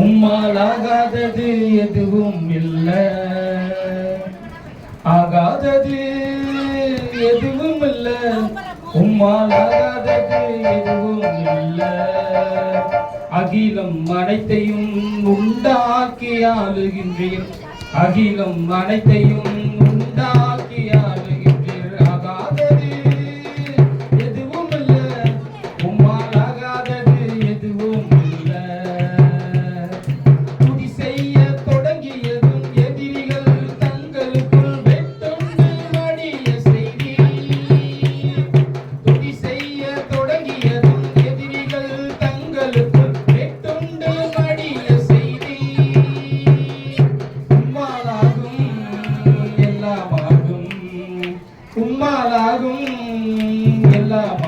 உம்மாலாகாதது எதுவும் இல்லை. ஆகாதது எதுவும் இல்லை. உம்மாலாகாதது எதுவும் இல்லை. அகிலம் அனைத்தையும் உண்டாக்கி ஆளுகின்றீர் அகிலம் அனைத்தையும் الله